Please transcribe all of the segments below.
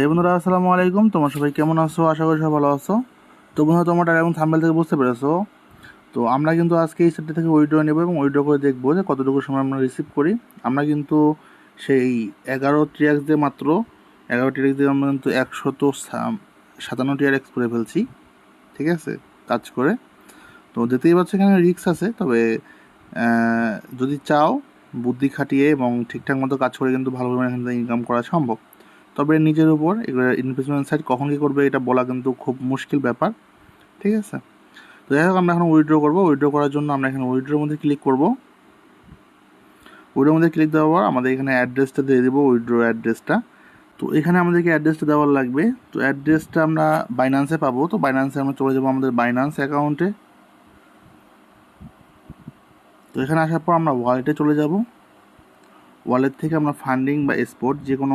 হে বন্ধুরা, আসসালামু আলাইকুম। তোমার সবাই কেমন আছো? আশা করি সবাই ভালো আছো। তো বন্ধুরা, তোমার এবং থাম্বেল থেকে বুঝতে পেরেছ। তো আমরা কিন্তু আজকে এই সেটটা থেকে উইড্রো নেব এবং উইড্রো করে দেখব যে কতটুকু সময় আমরা রিসিভ করি। আমরা কিন্তু সেই এগারো টিএক্স দিয়ে মাত্র, এগারো টিএক্স দিয়ে আমরা কিন্তু একশত সাতান্ন টিআরএক্স করে ফেলছি। ঠিক আছে? কাজ করে। তো দেখতেই পাচ্ছ এখানে রিক্স আছে, তবে যদি চাও, বুদ্ধি খাটিয়ে এবং ঠিকঠাক মতো কাজ করে কিন্তু ভালো পরিমাণে এখান থেকে ইনকাম করা সম্ভব। তবে নিজের উপর এগুলো ইনভেস্টমেন্ট সাইট কখন কী করবে এটা বলা কিন্তু খুব মুশকিল ব্যাপার, ঠিক আছে? তো যাই হোক, আমরা এখন উইথড্র করব। উইথড্র করার জন্য আমরা এখানে উইথড্রোর মধ্যে ক্লিক করব। উইড্রোর মধ্যে ক্লিক দেওয়ার পর আমাদের এখানে অ্যাড্রেসটা দিয়ে দেবো উইথড্রো অ্যাড্রেসটা তো এখানে আমাদেরকে অ্যাড্রেসটা দেওয়ার লাগবে। তো অ্যাড্রেসটা আমরা বাইন্যান্সে পাবো। তো বাইন্যান্সে আমরা চলে যাব আমাদের বাইন্যান্স অ্যাকাউন্টে তো এখানে আসার পর আমরা ওয়ালেটে চলে যাব। ওয়ালেট থেকে আমরা ফান্ডিং বা স্পোর্ট যে কোনো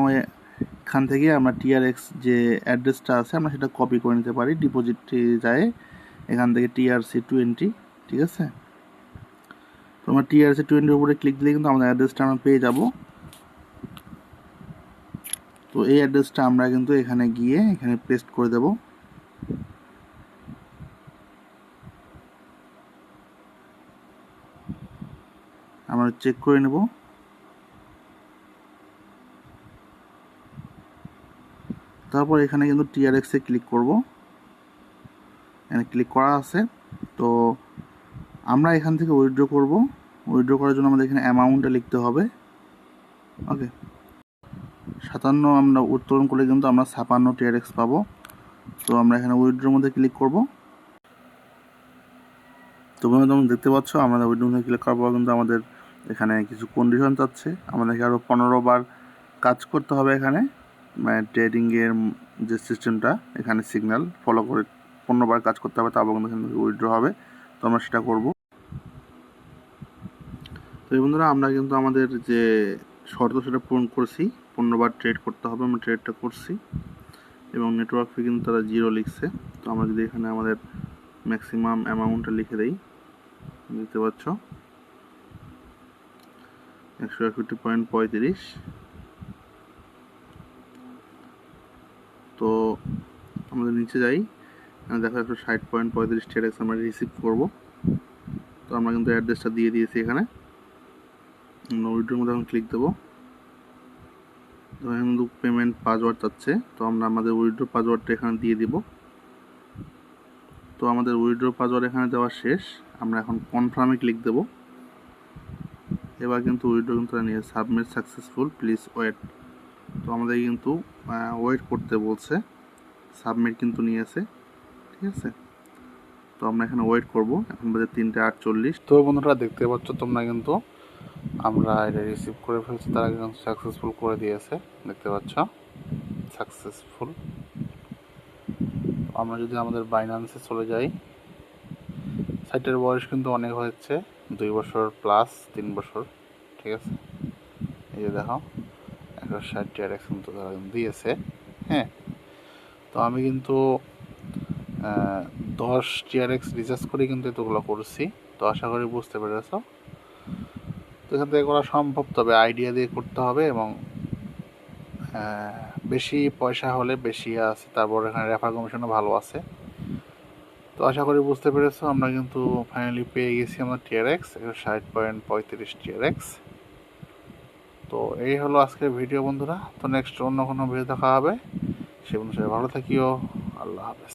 এখান থেকে আমরা টিআরএক্স যে অ্যাড্রেসটা আছে, আমরা সেটা কপি করে নিতে পারি। ডিপোজিটে যায় এখান থেকে টিআরসি টোয়েন্টি ঠিক আছে? তো আমরা টিআরসি টোয়েন্টির উপরে ক্লিক দিলে কিন্তু আমাদের অ্যাড্রেসটা আমরা পেয়ে যাব। তো এই অ্যাড্রেসটা আমরা কিন্তু এখানে গিয়ে এখানে পেস্ট করে দেব। আমরা চেক করে নেব। তারপর এখানে কিন্তু টিআরএক্সে ক্লিক করব। এখানে ক্লিক করা আছে। তো আমরা এখান থেকে উইথড্র করব। উইথড্র করার জন্য আমাদের এখানে অ্যামাউন্টটা লিখতে হবে। ওকে সাতান্ন আমরা উত্তোলন করলে কিন্তু আমরা ছাপান্ন টিআরএক্স পাবো। তো আমরা এখানে উইথড্রোর মধ্যে ক্লিক করব। তো বন্ধুরা, তোমরা দেখতে পাচ্ছ, আমরা উইথড্রোর মধ্যে ক্লিক করার পর কিন্তু আমাদের এখানে কিছু কন্ডিশন চাচ্ছে। আমাদেরকে আরও পনেরো বার কাজ করতে হবে এখানে। ট্রেডিংয়ের যে সিস্টেমটা এখানে সিগন্যাল ফলো করে পনেরো বার কাজ করতে হবে, তারপর কিন্তু এখান উইথড্র হবে। তো আমরা সেটা করব। তো এই বন্ধুরা, আমরা কিন্তু আমাদের যে শর্ত সেটা পূরণ করছি। পনেরো বার ট্রেড করতে হবে, আমরা ট্রেডটা করছি। এবং নেটওয়ার্ক ফি কিন্তু তারা জিরো লিখছে। তো আমরা যদি এখানে আমাদের ম্যাক্সিমাম অ্যামাউন্টটা লিখে দেই, দেখতে পাচ্ছ? একশো একষট্টি পয়েন্ট পঁয়ত্রিশ তো আমাদের নিচে যাই। দেখো একশো ষাট পয়েন্ট পঁয়ত্রিশ টেরেক্স আমরা রিসিভ করব। তো আমরা কিন্তু অ্যাড্রেসটা দিয়ে দিয়েছি এখানে। উইড্রোর মধ্যে এখন ক্লিক দেবো। এখানে কিন্তু পেমেন্ট পাসওয়ার্ড চাচ্ছে তো আমরা আমাদের উইড্রো পাসওয়ার্ডটা এখানে দিয়ে দিব। তো আমাদের উইড্রো পাসওয়ার্ড এখানে দেওয়া শেষ। আমরা এখন কনফার্মে ক্লিক দেবো। এবার কিন্তু উইড্রো কিন্তু নিয়ে সাবমিট সাকসেসফুল প্লিজ ওয়েট তো আমাদের কিন্তু ওয়েট করতে বলছে। সাবমিট কিন্তু নিয়েছে ঠিক আছে? তো আমরা এখানে ওয়েট করব, এখন বাজে তিনটে আটচল্লিশ। তো বন্ধুরা, দেখতে পাচ্ছ তোমরা কিন্তু আমরা এটা রিসিভ করে ফেলছি, তারা কিন্তু সাকসেসফুল করে দিয়েছে, দেখতে পাচ্ছ? সাকসেসফুল আমরা যদি আমাদের বাইন্যান্সে চলে যাই সাইটের বয়স কিন্তু অনেক হয়েছে, দুই বছর প্লাস তিন বছর, ঠিক আছে? এই যে দেখো, একশো ষাট টিআরএক্স কিন্তু দিয়েছে হ্যাঁ? তো আমি কিন্তু দশ টিআরএক্স রিচার্জ করে কিন্তু এতগুলো করছি। তো আশা করি বুঝতে পেরেছ। তো এখান থেকে করা সম্ভব, তবে আইডিয়া দিয়ে করতে হবে এবং বেশি পয়সা হলে বেশি আছে। তারপর এখানে রেফার কমিশনও ভালো আছে। তো আশা করি বুঝতে পেরেছ, আমরা কিন্তু ফাইনালি পেয়ে গেছি আমার টিআরএক্স একশো ষাট পয়েন্ট পঁয়ত্রিশ টিআরএক্স তো এই হলো আজকের ভিডিও বন্ধুরা। তো নেক্সট অন্য কোনো ভিডিও দেখা হবে। সে বন্ধু ভালো থাকিও আল্লাহ হাফেজ।